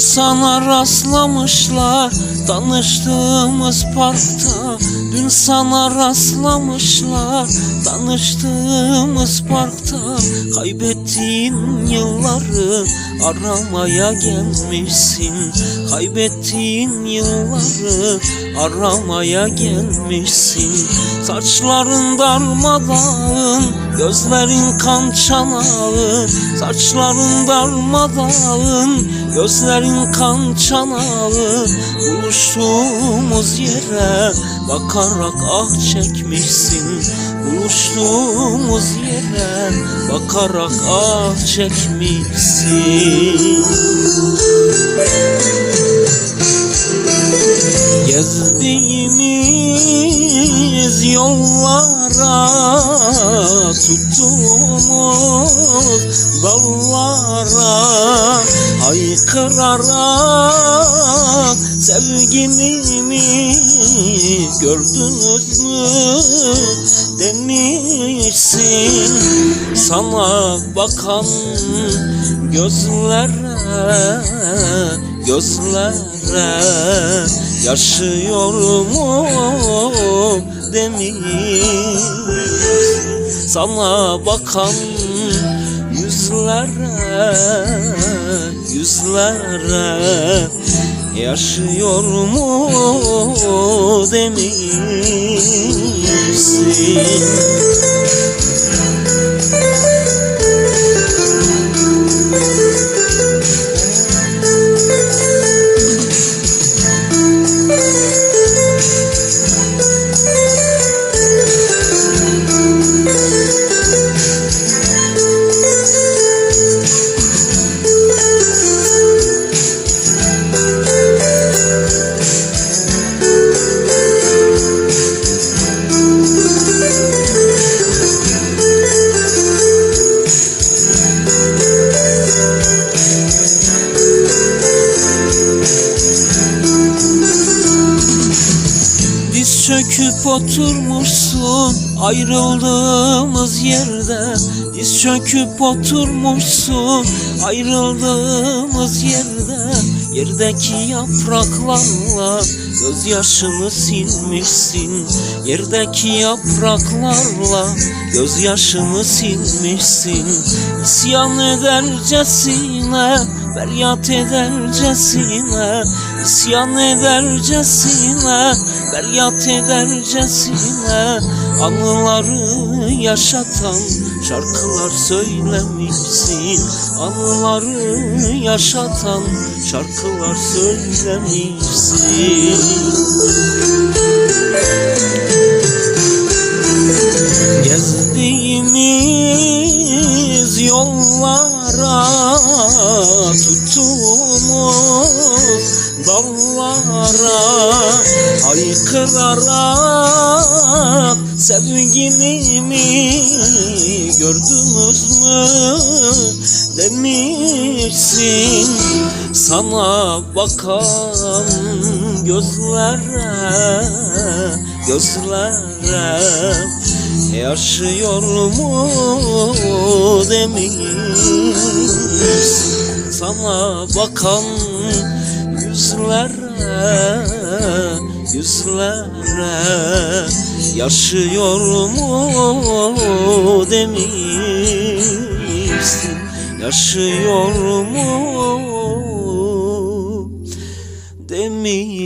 sana rastlamışlar Tanıştığımız parkta Dün sana rastlamışlar. Tanıştığımız parkta Kaybettiğin yılları Aramaya gelmişsin. Kaybettiğin yılları Aramaya gelmişsin. Saçların darmadağın Gözlerin kan çanağı. Saçların darmadağın Gözlerin kan çanağı Buluştuğumuz yere Bakarak ah çekmişsin. Buluştuğumuz yere Bakarak ah çekmişsin. Gezdiğimiz Tuttuğumuz dallara Haykırarak sevgilimi Gördünüz mü demişsin. Sana bakan gözlere Gözlere yaşıyor mu demiş Sana bakan yüzlere Yüzlere yaşıyor mu demişsin çöküp oturmuşsun ayrıldığımız yerde Diz çöküp oturmuşsun ayrıldığımız yerde Yerdeki yapraklarla gözyaşını silmişsin. Yerdeki yapraklarla gözyaşını silmişsin. İsyan edercesine feryat edercesine. İsyan edercesine feryat edercesine. Anıları yaşatan şarkılar söylemişsin Anıları yaşatan şarkılar söylemişsin. Gezdiğimiz dallara Haykırarak sevgilimi gördünüz mü? Demişsin Sana bakan gözlere gözlere yaşıyor mu demişsin? Sana bakan yüzlere yüzlere yaşıyor mu demişsin? Yaşıyor mu demişsin